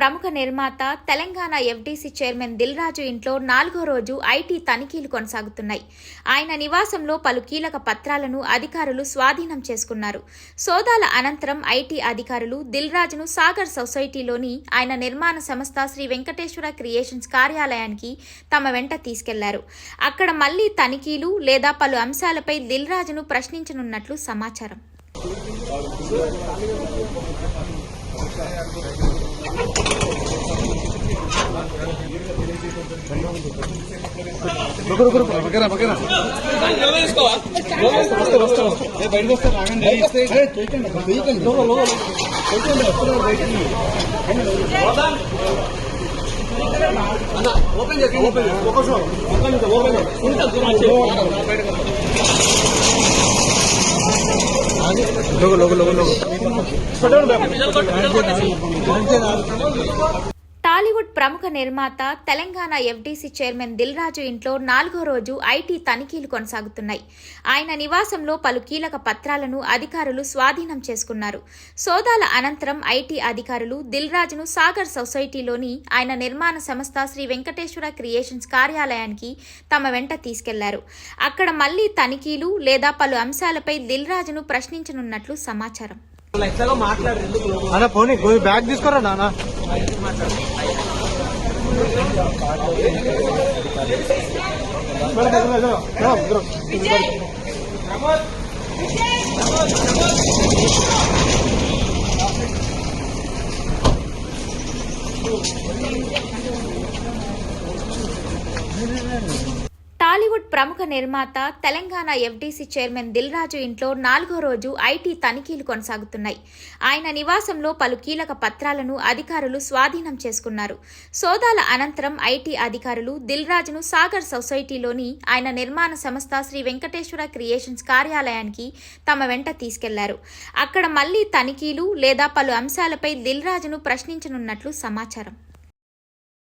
ప్రముఖ నిర్మాత Telangana FDC chairman Dil Raju ఇంట్లో నాలుగో రోజు ఐటీ తనిఖీలు కొనసాగుతున్నాయి. ఆయన నివాసంలో పలు కీలక పత్రాలను అధికారులు స్వాధీనం చేసుకున్నారు. సోదాల అనంతరం ఐటీ అధికారులు దిల్రాజును సాగర్ సొసైటీలోని ఆయన నిర్మాణ సంస్థ శ్రీ వెంకటేశ్వర క్రియేషన్స్ కార్యాలయానికి తమ వెంట తీసుకెళ్ళారు. అక్కడ మళ్ళీ తనిఖీలు లేదా పలు అంశాలపై దిల్రాజును ప్రశ్నించనున్నట్లు సమాచారం. పక్కన పక్కన బయటకు వస్తే రాగండి ఓపెన్ చేసి ఓపెన్ ఒక show open open logo logo logo logo Tollywood ప్రముఖ నిర్మాత తెలంగాణ ఎఫ్డీసీ చైర్మన్ దిల్రాజు ఇంట్లో నాలుగో రోజు ఐటీ తనిఖీలు కొనసాగుతున్నాయి. ఆయన నివాసంలో పలు కీలక పత్రాలను అధికారులు స్వాధీనం చేసుకున్నారు. సోదాల అనంతరం ఐటీ అధికారులు దిల్రాజును సాగర్ సొసైటీలోని ఆయన నిర్మాణ సంస్థ శ్రీ వెంకటేశ్వర క్రియేషన్స్ కార్యాలయానికి తమ వెంట తీసుకెళ్ళారు. అక్కడ మళ్ళీ తనిఖీలు లేదా పలు అంశాలపై దిల్రాజును ప్రశ్నించనున్నట్లు సమాచారం. అన్న పోనీ పోయి బ్యాగ్ తీసుకోరా నాన్న టాలీవుడ్ ప్రముఖ నిర్మాత తెలంగాణ ఎఫ్డీసీ చైర్మన్ దిల్రాజు ఇంట్లో నాలుగో రోజు ఐటీ తనిఖీలు కొనసాగుతున్నాయి. ఆయన నివాసంలో పలు కీలక పత్రాలను అధికారులు స్వాధీనం చేసుకున్నారు. సోదాల అనంతరం ఐటీ అధికారులు దిల్రాజును సాగర్ సొసైటీలోని ఆయన నిర్మాణ సంస్థ శ్రీ వెంకటేశ్వర క్రియేషన్స్ కార్యాలయానికి తమ వెంట తీసుకెళ్ళారు. అక్కడ మళ్ళీ తనిఖీలు లేదా పలు అంశాలపై దిల్రాజును ప్రశ్నించనున్నట్లు సమాచారం.